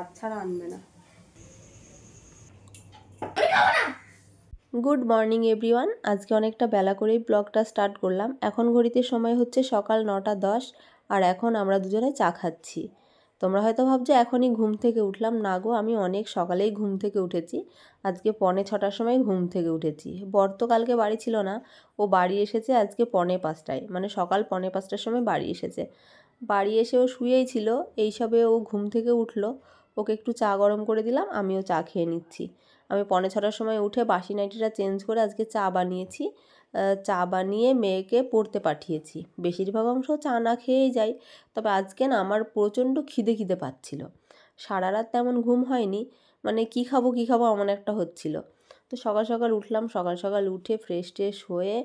রাত ছাড়া আনবে না। Good morning everyone. আজকে অনেকটা বেলা করেই ব্লগটা স্টার্ট করলাম। এখন ঘড়িতে সময় হচ্ছে সকাল নটা দশ আর এখন আমরা দুজনে চা খাচ্ছি। তোমরা হয়তো ভাবছ এখনই ঘুম থেকে উঠলাম। না গো আমি অনেক সকালেই ঘুম থেকে উঠেছি। আজকে পনে ছটার সময় ঘুম থেকে উঠেছি। বর তো কালকে বাড়ি ছিল না। ও বাড়ি এসেছে আজকে পনে পাঁচটায়। মানে সকাল পনে পাঁচটার সময় বাড়ি এসেছে। বাড়ি এসে ও শুয়েই ছিল। এইসবে ও ঘুম থেকে উঠল। ওকে একটু চা গরম করে দিলাম, আমিও চা খেয়ে নিচ্ছি। আমি পনে ছটার সময় উঠে বাসি নাইটিটা চেঞ্জ করে আজকে চা বানিয়েছি। চা বানিয়ে মেয়েকে পড়তে পাঠিয়েছি। বেশিরভাগ অংশ চা না খেয়েই যাই তবে আজকে না আমার প্রচণ্ড খিদে খিদে পাচ্ছিল। সারা রাত তেমন ঘুম হয়নি মানে কী খাব কী খাব এমন একটা হচ্ছিল। তো সকাল সকাল উঠলাম, সকাল সকাল উঠে ফ্রেশ ট্রেশ হয়ে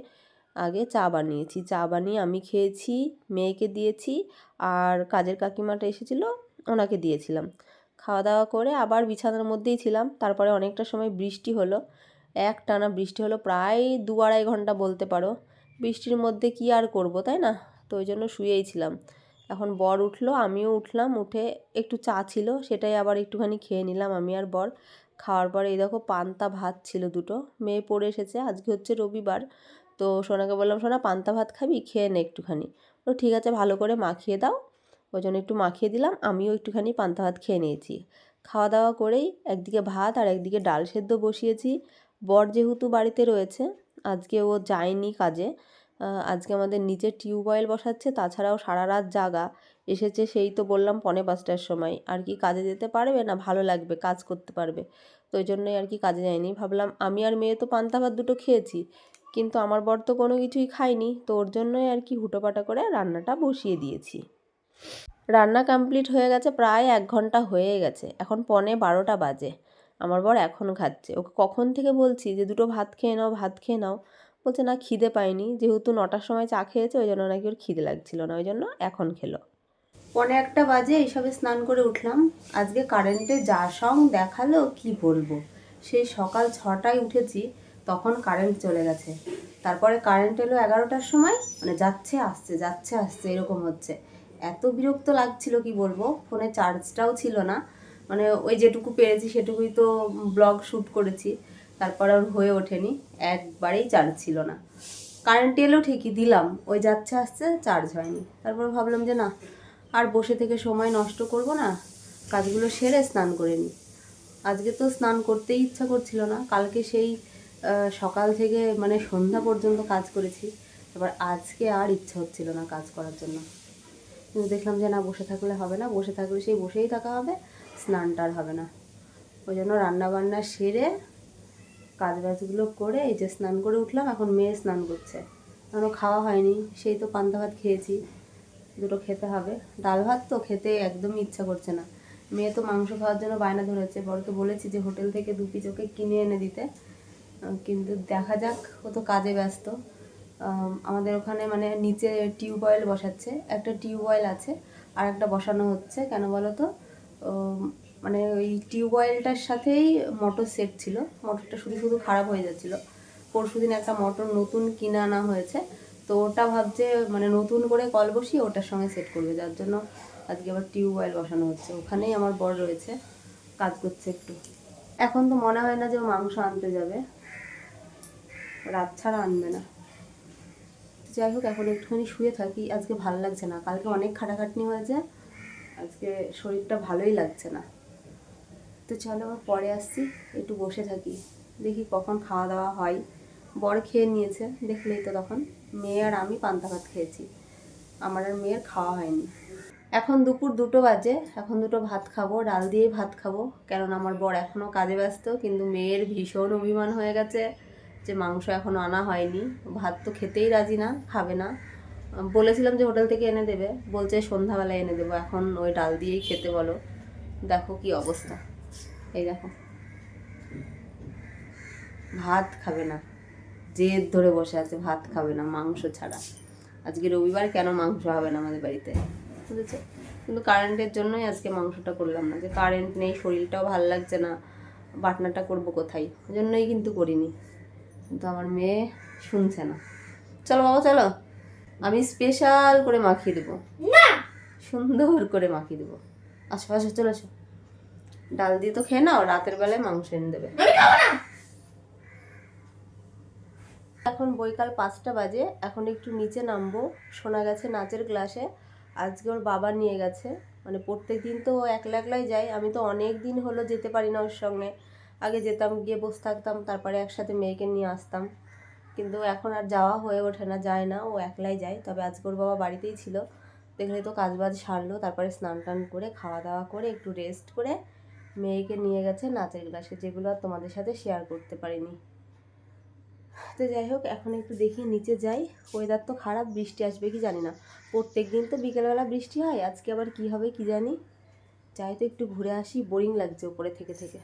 আগে চা বানিয়েছি। চা বানিয়ে আমি খেয়েছি, মেয়েকে দিয়েছি, আর কাজের কাকিমাটা এসেছিল, ওনাকে দিয়েছিলাম। খাওয়া দাওয়া করে আবার বিছানার মধ্যেই ছিলাম। তারপরে অনেকটা সময় বৃষ্টি হলো। এক টানা বৃষ্টি হলো প্রায় দু আড়াই ঘণ্টা বলতে পারো। বৃষ্টির মধ্যে কি আর করব, তাই না? তো ওই জন্য শুয়েই ছিলাম। এখন বর উঠল, আমিও উঠলাম, উঠে একটু চা ছিল, সেটাই আবার একটুখানি খেয়ে নিলাম আমি আর বর। খাওয়ার পরে এই দেখো পান্তা ভাত ছিল দুটো। মেয়ে পড়ে এসেছে, আজকে হচ্ছে রবিবার। তো সোনাকে বললাম, সোনা, পান্তা ভাত খাবি? খেয়ে নে একটুখানি। ও, ঠিক আছে, ভালো করে মাখিয়ে দাও। ওই জন্য একটু মাখিয়ে দিলাম, আমিও একটুখানি পান্তা ভাত খেয়ে নিয়েছি। খাওয়া দাওয়া করেই একদিকে ভাত আর একদিকে ডাল সেদ্ধ বসিয়েছি। বর যেহেতু বাড়িতে রয়েছে, আজকে ও যায়নি কাজে আজকে আমাদের নিচে টিউবওয়েল বসাচ্ছে, তাছাড়াও সারা রাত জাগা। এসেছে সেই তো বললাম পনে পাঁচটার সময়। আর কি কাজে যেতে পারবে না ভালো লাগবে, কাজ করতে পারবে। তো ওই জন্যই আর কি কাজে যায়নি। ভাবলাম আমি আর মেয়ে তো পান্তা ভাত দুটো খেয়েছি, কিন্তু আমার বর তো কোনো কিছুই খায়নি। তো ওর জন্যই আর কি হুটোপাটা করে রান্নাটা বসিয়ে দিয়েছি। রান্না কমপ্লিট হয়ে গেছে, প্রায় এক ঘণ্টা হয়ে গেছে। এখন পনে বারোটা বাজে। আমার বর এখন খাচ্ছে। ওকে কখন থেকে বলছি যে, দুটো ভাত খেয়ে নাও, ভাত খেয়ে নাও? বলছে, না, খিদে পাইনি। যেহেতু নটার সময় চা খেয়েছে, ওই জন্য নাকি ওর খিদে লাগছিল না, ওই জন্য এখন খেলো। পনে একটা বাজে, এইসবে স্নান করে উঠলাম। আজকে কারেন্টে যা সং দেখাল, কি বলব? সেই সকাল ছটায় উঠেছি, তখন কারেন্ট চলে গেছে। তারপরে কারেন্ট এলো এগারোটার সময় মানে যাচ্ছে, আসছে যাচ্ছে, আসছে, এরকম হচ্ছে। এত বিরক্ত লাগছিল কি বলব? ফোনে চার্জটাও ছিল না। মানে ওই যেটুকু পেরেছি সেটুকুই তো ব্লগ শ্যুট করেছি। তারপর আর হয়ে ওঠেনি। একবারেই চার্জ ছিল না। কারেন্ট এলেও ঠিকই, দিলাম। ওই যাচ্ছে আসছে, চার্জ হয়নি। তারপর ভাবলাম যে না, আর বসে থেকে সময় নষ্ট করব না। কাজগুলো সেরে স্নান করে নিই। আজকে তো স্নান করতেই ইচ্ছা করছিল না। কালকে সেই সকাল থেকে মানে সন্ধ্যা পর্যন্ত কাজ করেছি। এবার আজকে আর ইচ্ছা হচ্ছিল না কাজ করার জন্য। কিন্তু দেখলাম যে না, বসে থাকলে হবে না, বসে থাকলে সেই বসেই থাকা হবে, স্নানটা আর হবে না। ওই জন্য রান্না বান্না সেরে কাজ বাজগুলো করে এই যে স্নান করে উঠলাম, এখন মেয়ে স্নান করছে। এখনও খাওয়া হয়নি, সেই তো পান্তা ভাত খেয়েছি, দুটো খেতে হবে। ডাল ভাত তো খেতে একদমই ইচ্ছা করছে না। মেয়ে তো মাংস খাওয়ার জন্য বায়না ধরেছে বড়কে বলেছি যে হোটেল থেকে দু ওকে কিনে এনে দিতে। কিন্তু দেখা যাক, ও তো কাজে ব্যস্ত। আমাদের ওখানে মানে নিচে টিউবওয়েল বসাচ্ছে। একটা টিউবওয়েল আছে আর একটা বসানো হচ্ছে। কেন বলো তো মানে ওই টিউবওয়েলটার সাথেই মোটর সেট ছিল। মোটরটা শুধু শুধু খারাপ হয়ে যাচ্ছিল। পরশু দিন একটা মোটর নতুন কিনে আনা হয়েছে। তো ওটা ভাবছে মানে নতুন করে কল বসিয়ে ওটার সঙ্গে সেট করবে। যার জন্য আজকে আবার টিউবওয়েল বসানো হচ্ছে। ওখানেই আমার বর রয়েছে, কাজ করছে একটু। এখন তো মনে হয় না যে মাংস আনতে যাবে। রাত ছাড়া আনবে না। যাই হোক, এখন একটুখানি শুয়ে থাকি। আজকে ভালো লাগছে না। কালকে অনেক খাটাখাটনি হয়েছে। আজকে শরীরটা ভালোই লাগছে না। তো চলো, আবার পরে আসছি। একটু বসে থাকি। দেখি কখন খাওয়া দাওয়া হয়। বর খেয়ে নিয়েছে, দেখলেই তো তখন। মেয়ে আর আমি পান্তা ভাত খেয়েছি। আমার আর মেয়ের খাওয়া হয়নি। এখন দুপুর দুটো বাজে। এখন দুটো ভাত খাব, ডাল দিয়েই ভাত খাব। কেননা আমার বর এখনও কাজে ব্যস্ত, কিন্তু মেয়ের ভীষণ অভিমান হয়ে গেছে। যে মাংস এখনও আনা হয়নি, ভাত তো খেতেই রাজি না, খাবে না। বলেছিলাম যে হোটেল থেকে এনে দেবে, বলছে সন্ধ্যাবেলায় এনে দেবো, এখন ওই ডাল দিয়েই খেতে বলো। দেখো কি অবস্থা। এই দেখো। ভাত খাবে না, জেদ ধরে বসে আছে, ভাত খাবে না, মাংস ছাড়া। আজকে রবিবার কেন মাংস হবে না আমাদের বাড়িতে? বুঝেছ? কিন্তু কারেন্টের জন্যই আজকে মাংসটা করলাম না। যে কারেন্ট নেই, শরীরটাও ভালো লাগছে না, বাটনাটা করব কোথায়? ওই জন্যই কিন্তু করিনি। কিন্তু আমার মেয়ে শুনছে না। চলো বাবা চলো। আমি স্পেশাল করে মাখিয়ে দেবো। সুন্দর করে মাখিয়ে দেবো। আসো আসো চলে আসো। ডাল দিয়ে তো খেয়ে নাও রাতের বেলায় মাংস এনে দেবে। এখন বৈকাল পাঁচটা বাজে এখন একটু নিচে নামবো। শোনা গেছে নাচের ক্লাসে। আজকে ওর বাবা নিয়ে গেছে। মানে প্রত্যেক দিন তো একলা একলাই যাই আমি তো অনেক দিন হলো যেতে পারি না ওর সঙ্গে। আগে যেতাম, গিয়ে বসে থাকতাম, তারপরে একসাথে মেয়েকে নিয়ে আসতাম। কিন্তু এখন আর যাওয়া হয়ে ওঠে না, যায় না, ও একলাই যায়। তবে আজকে ওর বাবা বাড়িতেই ছিল। দেখলে তো কাজ বাজ সারলো, তারপরে স্নান টান করে খাওয়া দাওয়া করে, একটু রেস্ট করে মেয়েকে নিয়ে গেছে নাচের ক্লাসে যেগুলো আর তোমাদের সাথে শেয়ার করতে পারিনি। তো যাই হোক, এখন একটু দেখি নিচে যাই। ওয়েদার তো খারাপ, বৃষ্টি আসবে কি জানি না। প্রত্যেক দিন তো বিকেলবেলা বৃষ্টি হয়, আজকে আবার কি হবে কি জানি? যাই তো একটু ঘুরে আসি বোরিং লাগছে উপরে থেকে থেকে।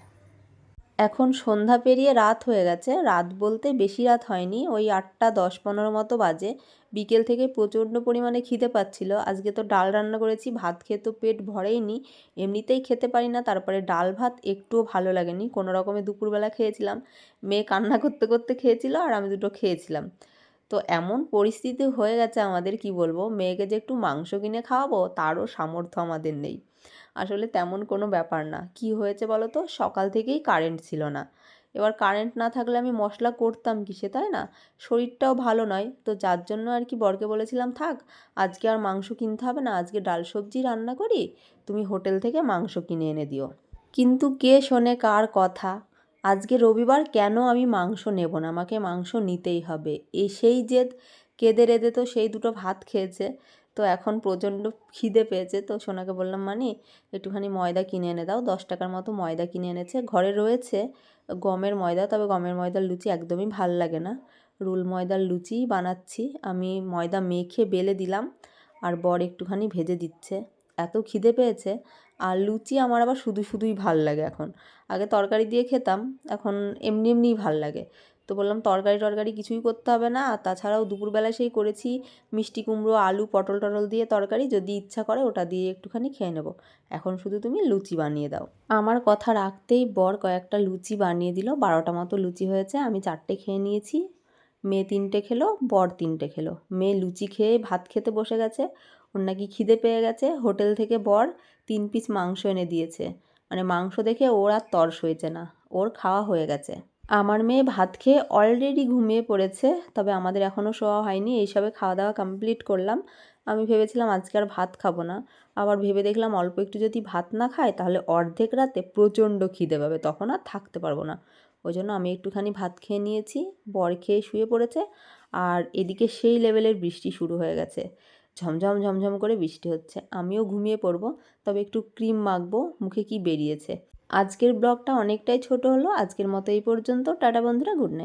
এখন সন্ধ্যা পেরিয়ে রাত হয়ে গেছে। রাত বলতে বেশি রাত হয়নি। ওই আটটা দশ পনেরো মতো বাজে। বিকেল থেকে প্রচণ্ড পরিমাণে খিদে পাচ্ছিল। আজকে তো ডাল রান্না করেছি। ভাত খেয়ে তো পেট ভরেইনি। এমনিতেই খেতে পারি না। তারপরে ডাল ভাত একটুও ভালো লাগেনি। কোনো রকমে দুপুরবেলা খেয়েছিলাম। মেয়ে কান্না করতে করতে খেয়েছিল আর আমি দুটো খেয়েছিলাম। তো এমন পরিস্থিতি হয়ে গেছে আমাদের, কি বলব? মেয়েকে যে একটু মাংস কিনে খাওয়াবো, তারও সামর্থ্য আমাদের নেই। আসলে তেমন কোনো ব্যাপার না। কি হয়েছে বলো তো? সকাল থেকেই কারেন্ট ছিল না। এবার কারেন্ট না থাকলে আমি মশলা করতাম কিসে, তাই না? শরীরটাও ভালো নয়। তো যার জন্য আর কি বরকে বলেছিলাম, থাক, আজকে আর মাংস কিনতে হবে না, আজকে ডাল সবজি রান্না করি, তুমি হোটেল থেকে মাংস কিনে এনে দিও। কিন্তু কে শোনে কার কথা? আজকে রবিবার কেন আমি মাংস নেব না? আমাকে মাংস নিতেই হবে। এই সেই জেদ, কেঁদে রেদে তো সেই দুটো ভাত খেয়েছে। তো এখন প্রচণ্ড খিদে পেয়েছে। তো সোনাকে বললাম মানে একটুখানি ময়দা কিনে এনে দাও। দশ টাকার মতো ময়দা কিনে এনেছে। ঘরে রয়েছে গমের ময়দা, তবে গমের ময়দার লুচি একদমই ভালো লাগে না। রুল ময়দার লুচিই বানাচ্ছি। আমি ময়দা মেখে বেলে দিলাম আর বর একটুখানি ভেজে দিচ্ছে। এত খিদে পেয়েছে। আর লুচি আমার আবার শুধু শুধুই ভালো লাগে এখন। আগে তরকারি দিয়ে খেতাম, এখন এমনি এমনিই ভালো লাগে। তো বললাম, তরকারি টরকারি কিছুই করতে হবে না। আর তাছাড়াও দুপুরবেলা সেই করেছি মিষ্টি কুমড়ো, আলু, পটল টটল দিয়ে তরকারি। যদি ইচ্ছা করে ওটা দিয়ে একটুখানি খেয়ে নেব। এখন শুধু তুমি লুচি বানিয়ে দাও। আমার কথা রাখতেই বর কয়েকটা লুচি বানিয়ে দিল। বারোটা মতো লুচি হয়েছে। আমি চারটে খেয়ে নিয়েছি। মেয়ে তিনটে খেলো, বর তিনটে খেলো। মেয়ে লুচি খেয়ে ভাত খেতে বসে গেছে। ওর নাকি খিদে পেয়ে গেছে। হোটেল থেকে বর তিন পিস মাংস এনে দিয়েছে। মানে মাংস দেখে ওর আর তর্স হয়েছে না। ওর খাওয়া হয়ে গেছে। আমার মেয়ে ভাত খেয়ে অলরেডি ঘুমিয়ে পড়েছে, তবে আমাদের এখনও শোয়া হয়নি এইসবে খাওয়া দাওয়া কমপ্লিট করলাম। আমি ভেবেছিলাম আজকে আর ভাত খাব না, আবার ভেবে দেখলাম অল্প একটু যদি ভাত না খায়, তাহলে অর্ধেক রাতে প্রচণ্ড খিদে পাবে, তখন আর থাকতে পারব না। ওই জন্য আমি একটুখানি ভাত খেয়ে নিয়েছি, বর খেয়ে শুয়ে পড়েছে, আর এদিকে সেই লেভেলের বৃষ্টি শুরু হয়ে গেছে। ঝমঝম ঝমঝম করে বৃষ্টি হচ্ছে, আমিও ঘুমিয়ে পড়ব, তবে একটু ক্রিম মাখবো, মুখে কি বেরিয়েছে। আজকের ব্লগটা অনেকটাই ছোট হলো। আজকের মতো এই পর্যন্ত। টাটা বন্ধুরা গুড নাইট।